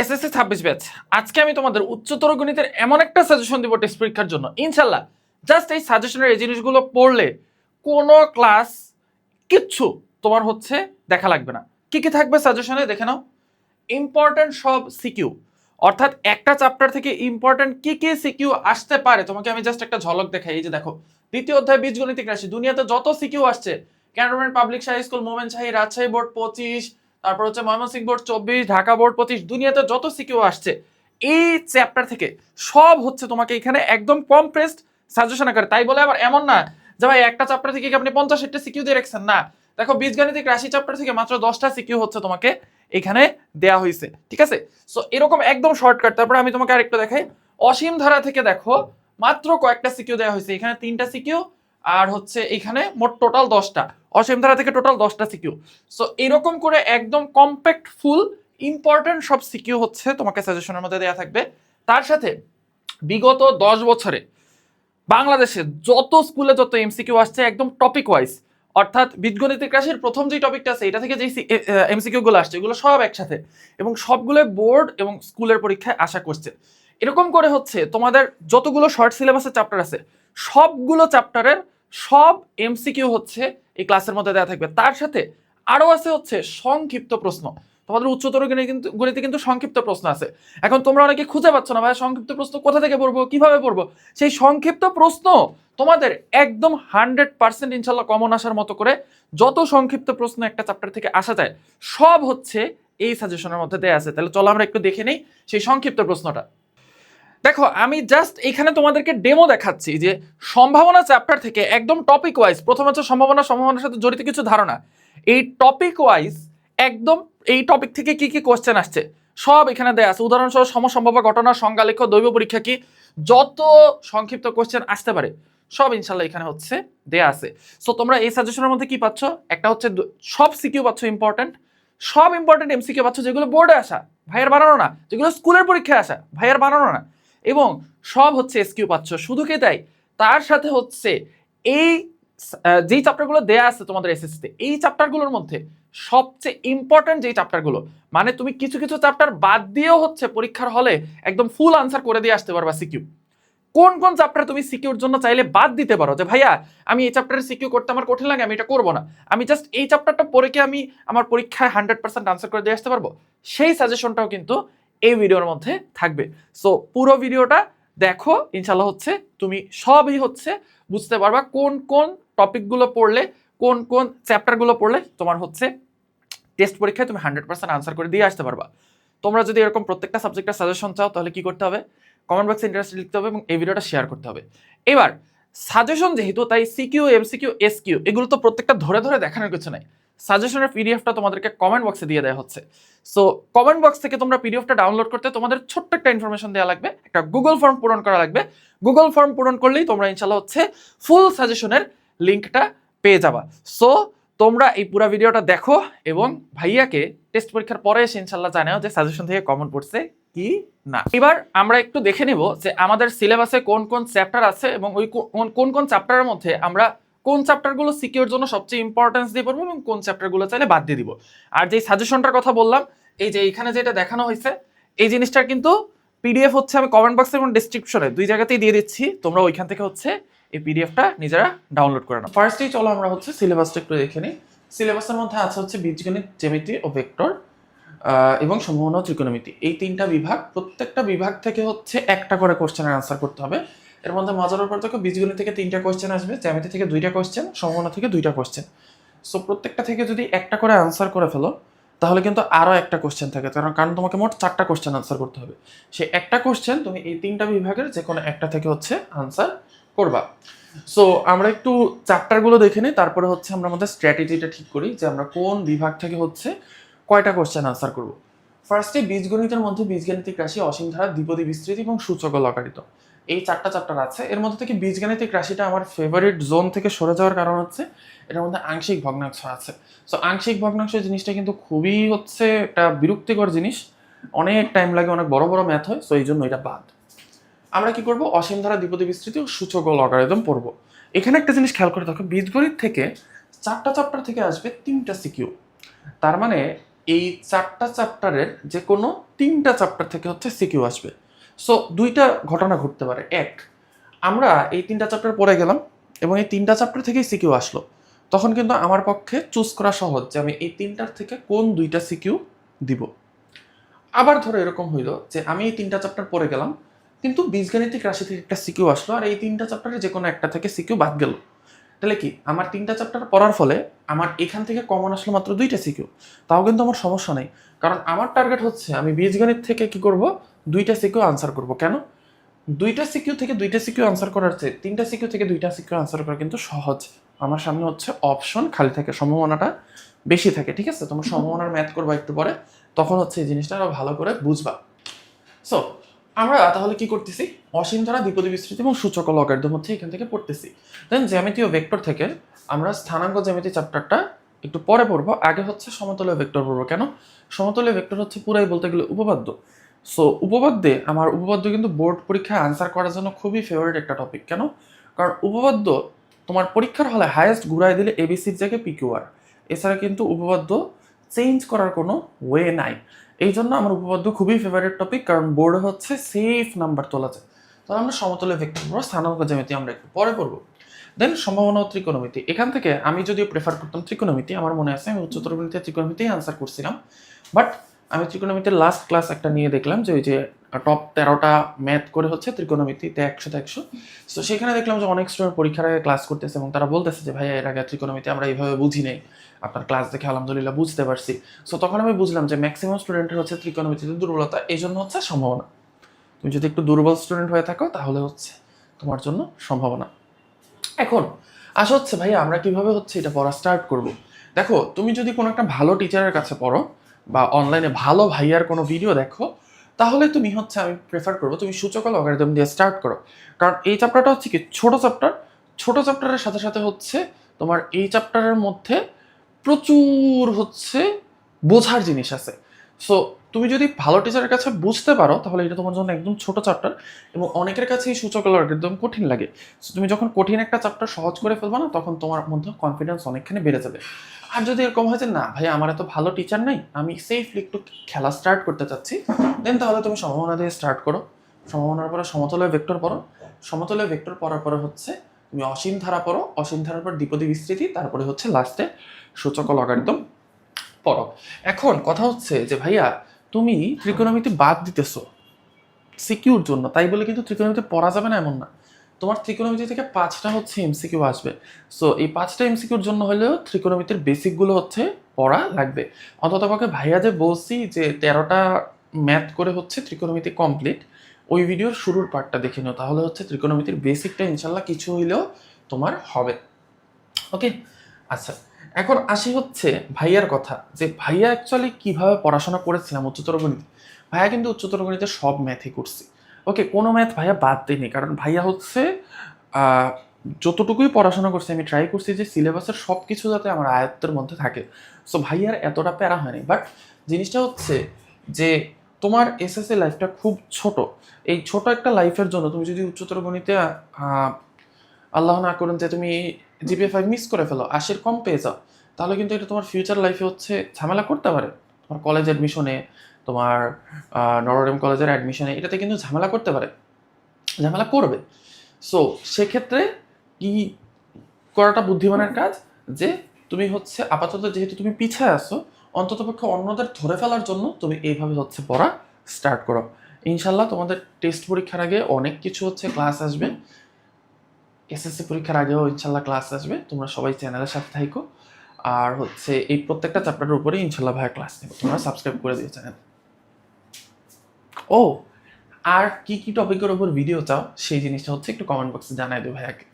SSC ছাব্বিশ batch. আজকে আমি তোমাদের উচ্চতর গণিতের এমন একটা সাজেশন দিব টেস্ট পরীক্ষার জন্য। ইনশাল্লাহ জাস্ট এই সাজেশনের এই জিনিসগুলো পড়লে কোনো ক্লাস কিচ্ছু তোমার হচ্ছে দেখা লাগবে না। কি কি থাকবে সাজেশনে দেখে নাও। ইম্পর্টেন্ট সব সিকিউ অর্থাৎ একটা চ্যাপ্টার থেকে ইম্পর্টেন্ট কি কি সিকিউ আসতে পারে? তোমাকে আমি জাস্ট একটা ঝলক দেখাই। এই যে দেখো, দ্বিতীয় অধ্যায় বীজগণিতিক রাশি। দুনিয়াতে যত সিকিউ আসছে, ক্যান্টনমেন্ট, পাবলিক, হাই স্কুল, মোমেন্ট শাহী রাজশাহী বোর্ড, পঁচিশ তারপর হচ্ছে ময়মনসিংহ বোর্ড চব্বিশ, ঢাকা বোর্ড পঁচিশ, দুনিয়াতে যত সিকিউ আসছে, এই চ্যাপ্টার থেকে সব হচ্ছে তোমাকে এখানে একদম কমপ্রেসড সাজেশন আকারে। তাই বলে আবার এমন না যে ভাই একটা চ্যাপ্টার থেকে আপনি পঞ্চাশ ষাটটা সিকিউ দিয়ে রাখছেন? না। দেখো বীজগাণিতিক রাশি চ্যাপ্টার থেকে মাত্র দশটা সিকিউ হচ্ছে তোমাকে এখানে দেয়া হয়েছে ঠিক আছে? সো এরকম একদম শর্টকাট তারপরে আমি তোমাকে আরেকটা দেখাই। অসীম ধারা থেকে দেখো মাত্র কয়েকটা সিকিউ দেওয়া হয়েছে এখানে তিনটা সিকিউ আর হচ্ছে এখানে মোট টোটাল দশটা। অসীম ধারা থেকে টোটাল দশটা সিকিউ সো এরকম করে একদম কম্প্যাক্ট ফুল ইম্পর্টেন্ট সব সিকিউ হচ্ছে তোমাকে সাজেশনের মধ্যে দেওয়া থাকবে। তার সাথে বিগত দশ বছরে বাংলাদেশে যত স্কুলে যত এমসিকিউ আসছে একদম টপিক ওয়াইজ অর্থাৎ বীজগণিতিক রাশির প্রথম যে টপিকটা আছে, এটা থেকে যে এমসিকিউ গুলো আসছে, এগুলো সব একসাথে। এবং সবগুলো বোর্ড এবং স্কুলের পরীক্ষায় আশা করছে। এরকম করে হচ্ছে তোমাদের যতগুলো শর্ট সিলেবাসের চ্যাপ্টার আছে সবগুলো চ্যাপ্টারের সব এমসিকিউ হচ্ছে এই ক্লাসের মধ্যে দেওয়া থাকবে। তার সাথে আরও আছে হচ্ছে সংক্ষিপ্ত প্রশ্ন। তোমাদের উচ্চতর কিন্তু, গণিতে কিন্তু সংক্ষিপ্ত প্রশ্ন আছে। এখন তোমরা অনেকে খুঁজে পাচ্ছ না, ভাই, সংক্ষিপ্ত প্রশ্ন কোথা থেকে পড়ব, কীভাবে পড়ব? সেই সংক্ষিপ্ত প্রশ্ন তোমাদের একদম হান্ড্রেড পার্সেন্ট ইনশাল্লাহ কমন আসার মতো করে যত সংক্ষিপ্ত প্রশ্ন একটা চ্যাপ্টার থেকে আসা যায়, সব হচ্ছে এই সাজেশনের মধ্যে দেয়া আছে। তাহলে চলো আমরা একটু দেখে নেই সেই সংক্ষিপ্ত প্রশ্নটা। দেখো, আমি জাস্ট এখানে তোমাদেরকে ডেমো দেখাচ্ছি যে সম্ভাবনা চ্যাপ্টার থেকে একদম টপিক ওয়াইজ প্রথম হচ্ছে সম্ভাবনা, সম্ভাবনার সাথে জড়িত কিছু ধারণা। এই টপিক ওয়াইজ একদম এই টপিক থেকে কি কি কোশ্চেন আসছে? সব এখানে দেয়া আছে। উদাহরণসহ সমসম্ভাব্য ঘটনা, সংজ্ঞা লেখ দৈব পরীক্ষা কি? যত সংক্ষিপ্ত কোশ্চেন আসতে পারে, সব ইনশাল্লাহ এখানে হচ্ছে দেয়া আছে। সো তোমরা এই সাজেশনের মধ্যে কি পাচ্ছ? একটা হচ্ছে সব সিকিউ পাচ্ছ ইম্পর্টেন্ট সব ইম্পর্টেন্ট এমসিকিউ পাচ্ছ যেগুলো বোর্ডে আসা, ভাইয়ের বানানো না, যেগুলো স্কুলের পরীক্ষায় আসা, ভাইয়ের বানানো না। এবং সব হচ্ছে এসকিউ পাচ্ছ, শুধু কি তাই তার সাথে হচ্ছে এই যেই চ্যাপ্টারগুলো দেয়া আছে তোমাদের এসএসসিতে এই চ্যাপ্টারগুলোর মধ্যে সবচেয়ে ইম্পর্টেন্ট যেই চ্যাপ্টারগুলো মানে তুমি কিছু কিছু চ্যাপ্টার বাদ দিয়েও হচ্ছে পরীক্ষার হলে একদম ফুল আনসার করে দিয়ে আসতে পারবা সিকিউ কোন কোন চ্যাপ্টার তুমি সিকিউর জন্য চাইলে বাদ দিতে পারো যে, ভাইয়া, আমি এই চ্যাপ্টারে সিকিউ করতে আমার কঠিন লাগে, আমি এটা করব না। আমি জাস্ট এই চ্যাপ্টারটা পড়ে কি আমি আমার পরীক্ষায় হান্ড্রেড পার্সেন্ট আনসার করে দিয়ে আসতে পারব? সেই সাজেশনটাও কিন্তু এই ভিডিওর মধ্যে থাকবে। সো পুরো ভিডিওটা দেখো ইনশাল্লাহ হচ্ছে তুমি সবই হচ্ছে বুঝতে পারবা কোন কোন টপিকগুলো পড়লে, কোন কোন চ্যাপ্টারগুলো পড়লে তোমার হচ্ছে টেস্ট পরীক্ষায় তুমি হান্ড্রেড পার্সেন্ট আনসার করে দিয়ে আসতে পারবা। তোমরা যদি এরকম প্রত্যেকটা সাবজেক্টের সাজেশন চাও, তাহলে কি করতে হবে? কমেন্ট বক্সে ইন্টারেস্ট লিখতে হবে এবং এই ভিডিওটা শেয়ার করতে হবে। এবার, সাজেশন যেহেতু, তাই সিকিউ এমসিকিউ এসকিউ এগুলো তো প্রত্যেকটা ধরে ধরে দেখানোর কিছু নাই। সাজেশনের পিডিএফটা তোমাদেরকে কমেন্ট বক্সে দিয়ে দেওয়া হচ্ছে। সো কমেন্ট বক্স থেকে তোমরা পিডিএফটা ডাউনলোড করতে তোমাদের ছোট্ট একটা ইনফরমেশন দেওয়া লাগবে, একটা গুগল ফর্ম পূরণ করা লাগবে। গুগল ফর্ম পূরণ করলেই তোমরা ইনশাল্লাহ হচ্ছে ফুল সাজেশনের লিঙ্কটা পেয়ে যাবা। সো তোমরা এই পুরো ভিডিওটা দেখো এবং ভাইয়াকে টেস্ট পরীক্ষার পরে এসে ইনশাল্লাহ জানাও যে সাজেশন থেকে কমন পড়ছে কি না। এবার আমরা একটু দেখে নেব যে আমাদের সিলেবাসে কোন কোন চ্যাপ্টার আছে এবং ওই কোন- কোন কোন চ্যাপ্টারের মধ্যে আমরা কোন চ্যাপ্টারগুলো সিকিউর জন্য সবচেয়ে ইম্পর্টেন্স দিয়ে পড়ব এবং কোন চ্যাপ্টারগুলো চাইলে বাদ দিয়ে দিব। আর যে সাজেশনটার কথা বললাম, এই যে এখানে যেটা দেখানো হয়েছে, এই জিনিসটার কিন্তু পিডিএফ হচ্ছে আমি কমেন্ট বক্সে এবং ডিসক্রিপশনে দুই জায়গাতেই দিয়ে দিচ্ছি। তোমরা ওইখান থেকে হচ্ছে এই পিডিএফটা নিজেরা ডাউনলোড করে নাও। ফার্স্টেই চলো আমরা হচ্ছে সিলেবাসটা একটু দেখে নিই। সিলেবাসের মধ্যে আছে হচ্ছে বীজগণিত, জ্যামিতি ও ভেক্টর এবং সম্ভাবনা ত্রিকোণমিতি। এই তিনটা বিভাগ, প্রত্যেকটা বিভাগ থেকে হচ্ছে একটা করে কোশ্চেনের আনসার করতে হবে। এর মধ্যে মজার ব্যাপার দেখো, বীজগণিত থেকে তিনটা কোশ্চেন আসবে, জ্যামিতি থেকে দুইটা কোশ্চেন সম্ভাবনা থেকে দুইটা কোশ্চেন সো প্রত্যেকটা থেকে যদি একটা করে আনসার করে ফেলো, তাহলে কিন্তু আরও একটা কোশ্চেন থাকে, কারণ কারণ তোমাকে মোট চারটা কোশ্চেন আনসার করতে হবে। সেই একটা কোশ্চেন তুমি এই তিনটা বিভাগের যে কোনো একটা থেকে হচ্ছে আনসার করবা। সো আমরা একটু চ্যাপ্টারগুলো দেখে নিই, তারপরে হচ্ছে আমরা আমাদের স্ট্র্যাটেজিটা ঠিক করি যে আমরা কোন বিভাগ থেকে হচ্ছে কয়টা কোশ্চেন আনসার করব। ফার্স্টে বীজগণিতের মধ্যে বীজগাণিতিক রাশি অসীম ধারা দ্বিপদী বিস্তৃতি এবং সূচক লকারিত এই চারটা চ্যাপ্টার আছে। এর মধ্যে থেকে বীজগাণিতিক রাশিটা আমার ফেভারিট জোন থেকে সরে যাওয়ার কারণ হচ্ছে এটার মধ্যে আংশিক ভগ্নাংশ আছে। সো আংশিক ভগ্নাংশ জিনিসটা কিন্তু খুবই হচ্ছে একটা বিরক্তিকর জিনিস। অনেক টাইম লাগে, অনেক বড় বড় ম্যাথ হয় সো এই জন্য এটা বাদ। আমরা কি করব? অসীম ধারা, দ্বিপদী বিস্তৃতি ও সূচক ও লগারিদম পড়ব। এখানে একটা জিনিস খেয়াল করে দেখো, বীজগণিত থেকে চারটা চ্যাপ্টার থেকে আসবে তিনটা সিকিউ তার মানে এই চারটা চ্যাপ্টারের যে কোনো তিনটা চ্যাপ্টার থেকে হচ্ছে সিকিউ আসবে। সো দুইটা ঘটনা ঘটতে পারে। এক, আমরা এই তিনটা চ্যাপ্টার পড়ে গেলাম এবং এই তিনটা চ্যাপ্টার থেকেই সিকিউ আসলো। তখন কিন্তু আমার পক্ষে চুজ করা সহজ যে আমি এই তিনটার থেকে কোন দুইটা সিকিউ দিব। আবার ধরো এরকম হইল যে আমি এই তিনটা চ্যাপ্টার পড়ে গেলাম, কিন্তু বীজগাণিতিক রাশি থেকে একটা সিকিউ আসলো আর এই তিনটা চ্যাপ্টারে যে কোনো একটা থেকে সিকিউ বাদ গেল। তাহলে কি? আমার তিনটা চ্যাপ্টার পড়ার ফলে আমার এখান থেকে কমন আসলো মাত্র দুইটা সিকিউ তাও কিন্তু আমার সমস্যা নেই। কারণ আমার টার্গেট হচ্ছে আমি বীজগণিত থেকে কি করব? দুইটা সিকিউ আনসার করব। কেন? দুইটা সিকিউ থেকে দুইটা সিকিউ আনসার করার চেয়ে তিনটা সিকিউ থেকে দুইটা সিকিউ আনসার করা কিন্তু সহজ। আমার সামনে হচ্ছে অপশন খালি থাকে সম্ভাবনাটা বেশি থাকে, ঠিক আছে? তোমার সম্ভাবনার ম্যাথ করবা একটু পরে, তখন হচ্ছে এই জিনিসটা আরও ভালো করে বুঝবা। সো আমরা তাহলে কি করতেছি? অসীম ধারা দ্বিপদী বিস্তৃতি এবং সূচক লগারিদম হচ্ছে এখান থেকে পড়তেছি। দেন জ্যামিতি ও ভেক্টর থেকে আমরা স্থানাঙ্ক জ্যামিতি চ্যাপ্টারটা একটু পরে পড়ব। আগে হচ্ছে সমতলীয় ভেক্টর পড়ব। কেন? সমতলীয় ভেক্টর হচ্ছে পুরাই বলতে গেলে উপপাদ্য। সো উপপাদ্যে আমার উপপাদ্য কিন্তু বোর্ড পরীক্ষায় আনসার করার জন্য খুবই ফেভারিট একটা টপিক কেন? কারণ উপপাদ্য তোমার পরীক্ষার হলে হায়েস্ট ঘুরাই দিলে এবিসির জায়গায় পিকিউআর এছাড়া কিন্তু উপপাদ্য চেঞ্জ করার কোনো ওয়ে নাই। এই জন্য আমার উপপাদ্য খুবই ফেভারিট টপিক কারণ বোর্ডে হচ্ছে সেফ নাম্বার তোলা যায়। তাহলে আমরা সমতলে ভেক্টর পড়ব স্থানাঙ্ক জ্যামিতি আমরা একটু পরে পড়ব। দেন সম্ভাবনা ত্রিকোণমিতি। এখান থেকে আমি যদিও প্রেফার করতাম ত্রিকোণমিতি, আমার মনে আছে আমি উচ্চতর গণিতে ত্রিকোণমিতি আনসার করছিলাম। বাট আমি ত্রিকোণমিতির লাস্ট ক্লাস একটা নিয়ে দেখলাম যে ওই যে টপ তেরোটা ম্যাথ করে হচ্ছে ত্রিকোণমিতিতে একশোতে একশো। তো সেখানে দেখলাম যে অনেক স্টুডেন্ট পরীক্ষার আগে ক্লাস করতেছে এবং তারা বলতেছে যে, ভাইয়া, এর আগে ত্রিকোণমিতি আমরা এইভাবে বুঝি নেই। আপনার ক্লাস দেখে আলহামদুলিল্লাহ বুঝতে পারছি। সো তখন আমি বুঝলাম যে ম্যাক্সিমাম স্টুডেন্টের হচ্ছে ত্রিকোণমিতিতে দুর্বলতা এই জন্য হচ্ছে সম্ভাবনা। তুমি যদি একটু দুর্বল স্টুডেন্ট হয়ে থাকো, তাহলে হচ্ছে তোমার জন্য সম্ভাবনা। এখন আসা হচ্ছে, ভাইয়া, আমরা কীভাবে হচ্ছে এটা পড়া স্টার্ট করব? দেখো, তুমি যদি কোনো একটা ভালো টিচারের কাছে পড়ো বা অনলাইনে ভালো ভাইয়ার কোনো ভিডিও দেখো, তাহলে তুমি হচ্ছে আমি প্রেফার করব তুমি সূচক লগারিদম দিয়ে স্টার্ট করো। কারণ এই চ্যাপ্টারটা হচ্ছে কি, ছোটো চ্যাপ্টার ছোটো চ্যাপ্টারের সাথে সাথে হচ্ছে তোমার এই চ্যাপ্টারের মধ্যে প্রচুর হচ্ছে বোঝার জিনিস আছে। সো তুমি যদি ভালো টিচারের কাছে বুঝতে পারো, তাহলে এটা তোমার জন্য একদম ছোট চ্যাপ্টার এবং অনেকের কাছে এই সূচক একদম কঠিন লাগে। তুমি যখন কঠিন একটা চ্যাপ্টার সহজ করে ফেলবা না, তখন তোমার মধ্যে কনফিডেন্স অনেকখানি বেড়ে যাবে। আর যদি এরকম হয় যে, না ভাই, আমার এত ভালো টিচার নাই, আমি সেফলি একটু খেলা স্টার্ট করতে চাচ্ছি দেন তাহলে তুমি সম্ভাবনা দিয়ে স্টার্ট করো। সম্ভাবনার পরে সমতলের ভেক্টর পড়ো। সমতলের ভেক্টর পড়ার পরে হচ্ছে তুমি অসীম ধারা পড়ো। অসীম ধারার পর দ্বিপদী বিস্তৃতি, তারপরে হচ্ছে লাস্টে সূচক লগারিদম পড়ো। এখন কথা হচ্ছে যে, ভাইয়া তুমি ত্রিকোণমিতি বাদ দিতেছো। সিকিউর জন্য। তাই বলে কিন্তু ত্রিকোণমিতি পড়া যাবে না এমন না। তোমার ত্রিকোণমিতি থেকে পাঁচটা হচ্ছে এমসিকিউ আসবে। সো এই পাঁচটা এমসিকিউর জন্য হলেও ত্রিকোণমিতির বেসিকগুলো হচ্ছে পড়া লাগবে। অন্তত পক্ষে ভাইয়া যে বলছি যে তেরোটা ম্যাথ করে হচ্ছে ত্রিকোণমিতি কমপ্লিট ওই ভিডিওর শুরুর পার্টটা দেখে নিও। তাহলে হচ্ছে ত্রিকোণমিতির বেসিকটা ইনশাল্লাহ কিছু হইলেও তোমার হবে। ওকে আচ্ছা। এখন আসি হচ্ছে ভাইয়ার কথা, যে ভাইয়া অ্যাকচুয়ালি কীভাবে পড়াশোনা করেছিলাম উচ্চতর গণিত? ভাইয়া কিন্তু উচ্চতর গণিতে সব ম্যাথই করছি। ওকে কোনো ম্যাথ ভাইয়া বাদ দিইনি কারণ ভাইয়া হচ্ছে যতটুকুই পড়াশোনা করছি, আমি ট্রাই করছি যে সিলেবাসের সব কিছু যাতে আমার আয়ত্তের মধ্যে থাকে। সো ভাইয়ার এতটা প্যারা হয়নি। বাট জিনিসটা হচ্ছে যে তোমার এসএসসি লাইফটা খুব ছোট। এই ছোট একটা লাইফের জন্য তুমি যদি উচ্চতর গণিতে আল্লাহ না করুন যে তুমি জিপিএ ফাইভ মিস করে ফেলো, আশির কম পেয়ে যাও। তাহলে কিন্তু এটা তোমার ফিউচার লাইফে হচ্ছে ঝামেলা করতে পারে। তোমার কলেজ অ্যাডমিশনে তোমার নরডেম কলেজের অ্যাডমিশনে এটাতে কিন্তু ঝামেলা করতে পারে। ঝামেলা করবে। সো সেক্ষেত্রে কি করাটা বুদ্ধিমানের কাজ? যে তুমি হচ্ছে আপাতত যেহেতু তুমি পিছায় আসো অন্ততপক্ষে অন্যদের ধরে ফেলার জন্য তুমি এইভাবে হচ্ছে পড়া স্টার্ট করো। ইনশাল্লাহ তোমাদের টেস্ট পরীক্ষার আগে অনেক কিছু হচ্ছে ক্লাস আসবে। এসএসসি পরীক্ষার আগেও ইনশাল্লাহ ক্লাস আসবে। তোমরা সবাই চ্যানেলের সাথে থাকো আর হচ্ছে এই প্রত্যেকটা চ্যাপ্টারের উপরে ইনশাল্লাহ ভাইয়া ক্লাস নেবে। তোমরা সাবস্ক্রাইব করে দিও চ্যানেল ও, আর কি কি টপিকের উপর ভিডিও চাও, সেই জিনিসটা হচ্ছে একটু কমেন্ট বক্সে জানাই দিও ভাইয়াকে।